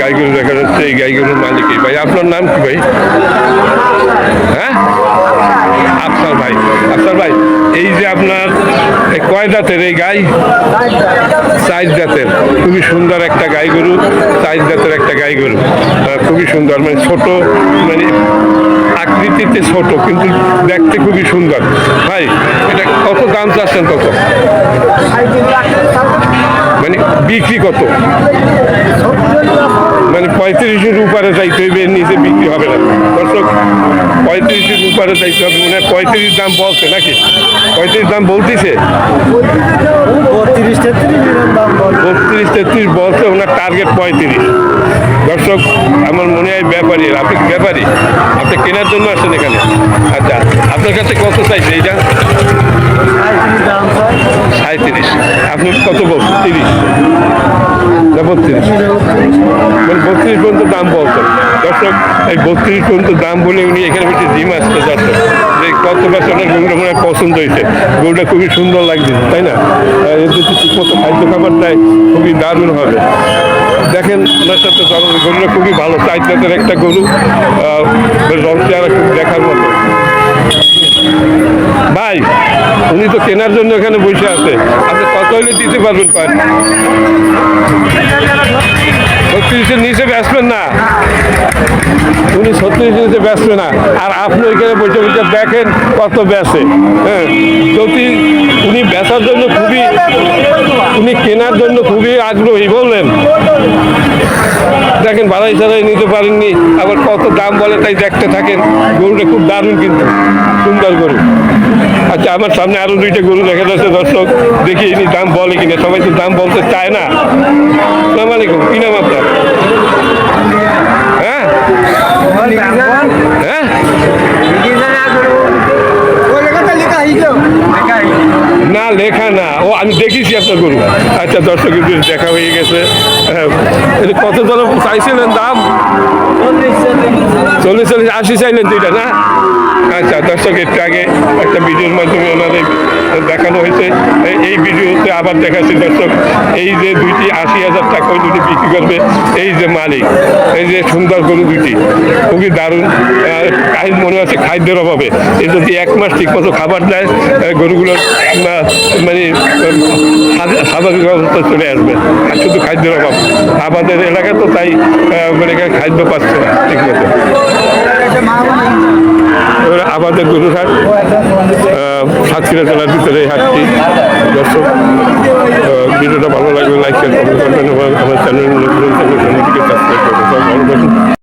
গাইগুলো দেখা যাচ্ছে, এই গাইগুলোর মালিকই ভাই। আপনার নাম কি ভাই? হ্যাঁ? আফসার ভাই। আফসার ভাই, এই যে আপনার এই কয় দাঁতের এই গাই? সাইজ জাতের। খুবই সুন্দর একটা গাই গরু সাইজ জাতের একটা গাই গরু খুবই সুন্দর মানে ছোট মানে আকৃতিতে ছোট, কিন্তু দেখতে খুবই সুন্দর। ভাই, এটা কত দাম চাচ্ছেন কত? মানে বিক্রি কত? মানে পঁয়ত্রিশের উপরে যাইতে হইবে নিচে বিক্রি হবে না। দর্শক, পঁয়ত্রিশের উপরে যাইতে হবে মানে পঁয়ত্রিশ দাম বলছে নাকি? পঁয়ত্রিশ দাম বলতেছে? বত্রিশ তেত্রিশ বলছে, ওনার টার্গেট পঁয়ত্রিশ। দর্শক, আমার মনে হয় ব্যাপারী, আপনি ব্যাপারী। আপনি কেনার জন্য আসছেন এখানে। আচ্ছা আপনার কাছে কত চাইছে এইটা? আপনি কত তিরিশ না, বত্রিশ। মানে বত্রিশ পর্যন্ত দাম বলছেন দর্শক, এই বত্রিশ পর্যন্ত দাম বলে উনি এখানে বসে জিম আসতে দর্শক যে কত বছরের গরুটা মনে পছন্দ হয়েছে। গরুটা খুবই সুন্দর লাগছে, তাই না? এর ঠিক মতো খাদ্য খাবার খুবই দারুণ হবে। দেখেন, ওনার সাথে গরুটা খুবই ভালো, চার জাতের একটা গরু। রং চেহারা খুব দেখার মতো। ভাই, উনি তো কেনার জন্য এখানে আপনি দিতে পারবেন কয়েন ছত্রিশের নিচে বেচবেন না। উনি ছত্রিশের নিচে বেচবে না। আর আপনি ওইখানে বসে বসে দেখেন কত বেচে হ্যাঁ যদি উনি বেচার জন্য খুবই উনি কেনার জন্য খুবই আগ্রহী, বললেন। দেখেন ভাড়াই সারাই নিতে পারেননি, আবার কত দাম বলে তাই দেখতে থাকেন। গরুটা খুব দারুণ কিন্তু, সুন্দর গরু। আচ্ছা আমার সামনে আরও দুইটা গরু দেখা যাচ্ছে দর্শক। দেখি ইনি দাম বলে কিনা সবাই তো দাম বলতে চায় না। সালাম আলাইকুম কি নাম আপনার? হ্যাঁ? হ্যাঁ? না লেখা না। ও আমি দেখেছি আপনার গরু। আচ্ছা দর্শক দেখা হয়ে গেছে। হ্যাঁ, কত জন চাইছিলেন দাম? চল্লিশ চল্লিশ আশি চাইলেন দুইটা না? আচ্ছা দর্শক একটু আগে একটা ভিডিওর মাধ্যমে ওনাদের দেখানো হয়েছে। এই- ভিডিওতে আবার দেখাচ্ছি দর্শক, এই যে দুইটি আশি হাজার টাকা দুটি বিক্রি করবে, এই যে মালিক, এই যে সুন্দর গরু দুইটি, খুবই দারুণ। কাহিল মনে হচ্ছে খাদ্যের অভাবে। এই যদি এক মাস ঠিক মতো খাবার দেয় গরুগুলোর মানে স্বাভাবিক অবস্থা চলে আসবে। আর শুধু খাদ্যের অভাব। আমাদের এলাকা তো তাই মানে খাদ্য পাচ্ছে না ঠিক মতো আমরা আমাদের গুরুঘাট সাতক্ষীরা জেলার ভিতরে এই হাটটি দর্শক ভিডিওটা ভালো লাগবে লাইক শেয়ার করবেন আমার চ্যানেল